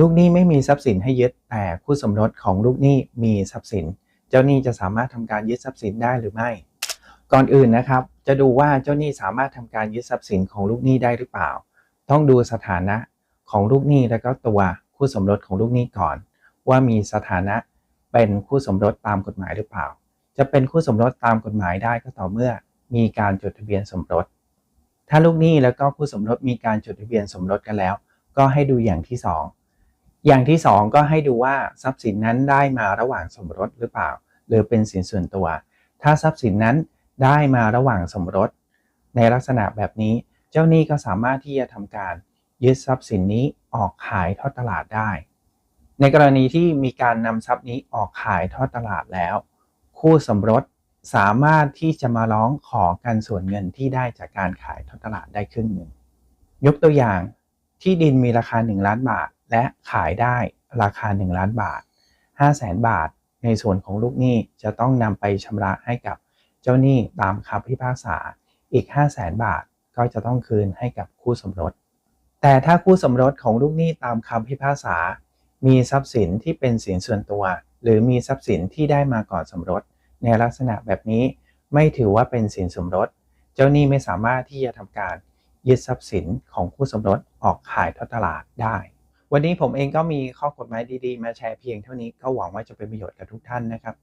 ลูกหนี้ไม่มีทรัพย์สินให้ยึดแต่คู่สมรสของลูกหนี้มีทรัพย์สิน เจ้าหนี้จะสามารถทำการยึดทรัพย์สินได้หรือไม่ ก่อนอื่นนะครับ จะดูว่าเจ้าหนี้สามารถทำการยึดทรัพย์สินของลูกหนี้ได้หรือเปล่า ต้องดูสถานะของลูกหนี้และก็ตัวคู่สมรสของลูกหนี้ก่อน ว่ามีสถานะเป็นคู่สมรสตามกฎหมายหรือเปล่า จะเป็นคู่สมรสตามกฎหมายได้ก็ต่อเมื่อมีการจดทะเบียนสมรส ถ้าลูกหนี้แล้วก็คู่สมรสมีการจดทะเบียนสมรสกันแล้ว ก็ให้ดูอย่างที่ส อย่างที่สองก็ให้ดูว่าทรัพย์สินนั้นได้มาระหว่างสมรสหรือเปล่า หรือเป็นสินส่วนตัว ถ้าทรัพย์สินนั้นได้มาระหว่างสมรส ในลักษณะแบบนี้ เจ้าหนี้ก็สามารถที่จะทำการยึดทรัพย์สินนี้ออกขายทอดตลาดได้ ในกรณีที่มีการนำทรัพย์นี้ออกขายทอดตลาดแล้ว คู่สมรสสามารถที่จะมาร้องขอกันส่วนเงินที่ได้จากการขายทอดตลาดได้ครึ่งหนึ่งยกตัวอย่างที่ดินมีราคา 1 ล้านบาท และขายได้ราคา 1 ล้านบาท 5 0 0แสนบาท ในส่วนของลูกหนี้จะต้องนำไปชำระให้กับเจ้าหนี้ตามคำพิพากษาอีก 5 0 0แสนบาทก็จะต้องคืนให้กับคู่สมรส แต่ถ้าคู่สมรสของลูกหนี้ตามคำพิพากษา มีทรัพย์สินที่เป็นสินส่วนตัว หรือมีทรัพย์สินที่ได้มาก่อนสมรส ในลักษณะแบบนี้ไม่ถือว่าเป็นสินสมรส เจ้าหนี้ไม่สามารถที่จะทำการยึดทรัพย์สินของคู่สมรสออกขายทอดตลาดได้ วันนี้ผมเองก็มีข้อกฎหมายดีๆ มาแชร์เพียงเท่านี้ก็หวังว่าจะเป็นประโยชน์กับทุกท่านนะครับ